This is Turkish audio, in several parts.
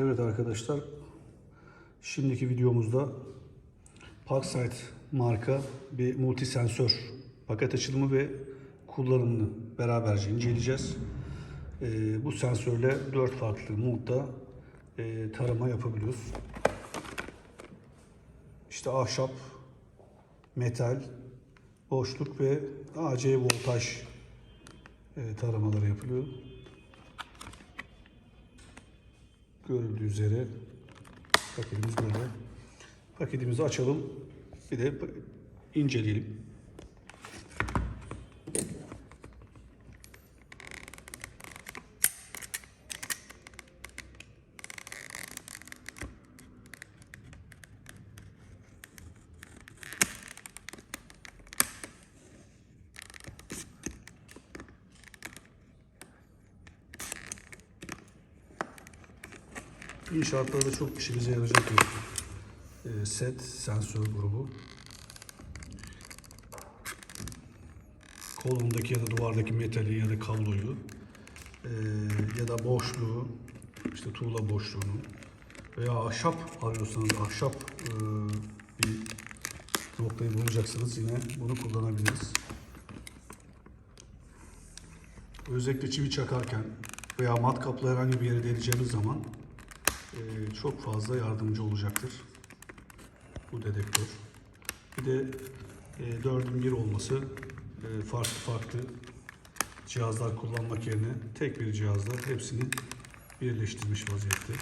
Evet arkadaşlar. Şimdiki videomuzda Parkside marka bir multisensör paket açılımı ve kullanımını beraberce inceleyeceğiz. Ee, bu sensörle 4 farklı modda e, tarama yapabiliyoruz. İşte ahşap, metal, boşluk ve AC voltaj e, taramaları yapılıyor. Görüldüğü üzere paketimiz böyle. Paketimizi açalım. Bir de inceleyelim. İnşaatlarda çok işimize yarayacak bir e, set sensör grubu. Kolundaki ya da duvardaki metali ya da kabloyu e, ya da boşluğu işte tuğla boşluğunu veya ahşap arıyorsanız ahşap e, bir noktayı bulacaksınız yine bunu kullanabiliriz. Özellikle çivi çakarken veya matkapla herhangi bir yere deleceğimiz zaman çok fazla yardımcı olacaktır bu dedektör. Bir de e, 4'ün 1 olması e, farklı farklı cihazlar kullanmak yerine tek bir cihazla hepsini birleştirmiş vaziyette.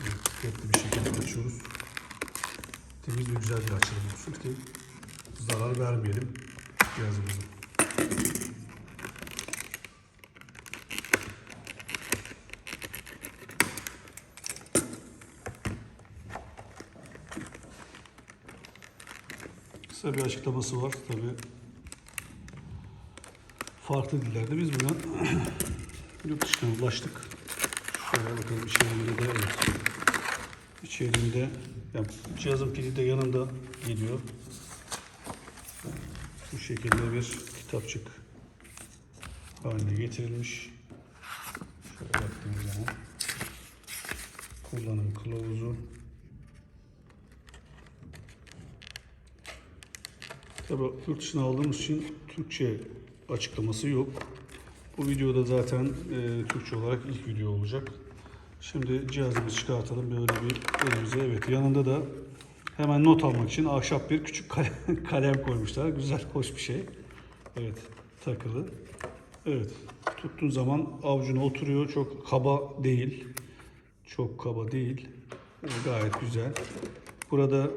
Evet, dikkatli bir şekilde açıyoruz. Temiz ve güzel bir açılım olsun ki zarar vermeyelim cihazımıza. Kısa bir açıklaması var tabi. Farklı dillerde biz buna yurt dışına ulaştık. Şöyle bakalım içeriğinde de evet. İçeriğinde yani cihazın pili de yanında geliyor. Bu şekilde bir kitapçık haline getirilmiş. Şöyle baktığımız zaman kullanım kılavuzu Tabii yurt dışına aldığımız için Türkçe açıklaması yok. Bu videoda zaten e, Türkçe olarak ilk video olacak. Şimdi cihazımızı çıkartalım. Böyle bir elimize. Evet yanında da hemen not almak için ahşap bir küçük kalem, kalem koymuşlar. Güzel, hoş bir şey. Evet takılı. Evet tuttuğun zaman avucuna oturuyor. Çok kaba değil. Çok kaba değil. Gayet güzel. Burada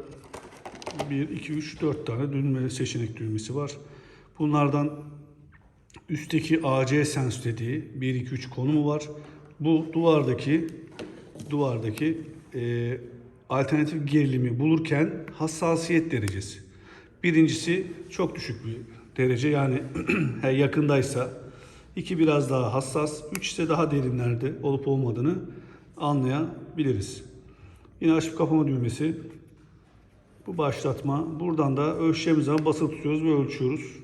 1, 2, 3, 4 tane düğme seçenek düğmesi var. Bunlardan üstteki AC Sense dediği 1, 2, 3 konumu var. Bu duvardaki duvardaki e, alternatif gerilimi bulurken hassasiyet derecesi. Birincisi çok düşük bir derece yani yakındaysa. iki biraz daha hassas. Üç ise daha derinlerde olup olmadığını anlayabiliriz. Yine açıp kapama düğmesi bu başlatma. Buradan da ölçeceğimiz zaman basılı tutuyoruz ve ölçüyoruz.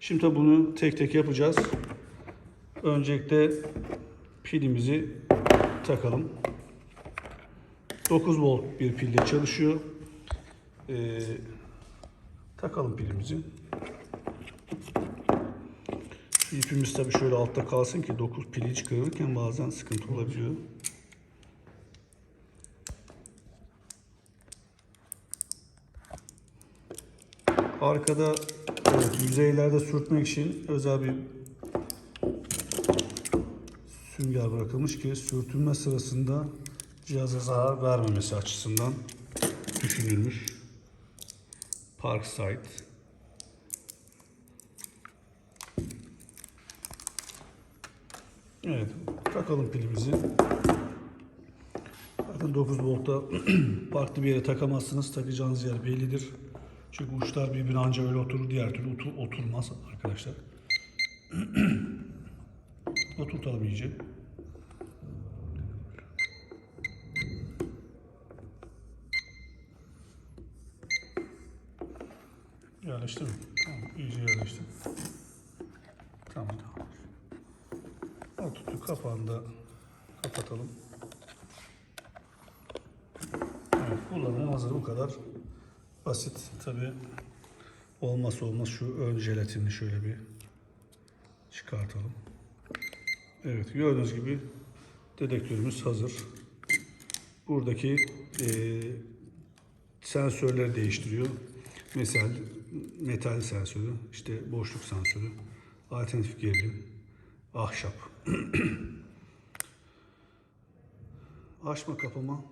Şimdi tabi bunu tek tek yapacağız. Öncelikle pilimizi takalım. 9 volt bir pille çalışıyor. Ee, takalım pilimizi. İpimiz tabi şöyle altta kalsın ki 9 pili çıkarırken bazen sıkıntı olabiliyor. Arkada yüzeylerde sürtmek için özel bir sünger bırakılmış ki sürtünme sırasında cihaza zarar vermemesi açısından düşünülmüş. Parkside. Evet, takalım pilimizi. Zaten 9 voltta farklı bir yere takamazsınız. Takacağınız yer bellidir. Çünkü uçlar birbirine anca öyle oturur, diğer türlü otur, oturmaz arkadaşlar. Oturtalım iyice. Yerleşti mi? Tamam, iyice yerleşti. Altı kapağını da kapatalım. Evet, kullanıma hazır bu kadar. Basit tabi olmazsa olmaz şu ön jelatinini şöyle bir çıkartalım. Evet gördüğünüz gibi dedektörümüz hazır. Buradaki eee sensörleri değiştiriyor. Mesela metal sensörü, işte boşluk sensörü, alternatif gerilim, ahşap. Açma kapama.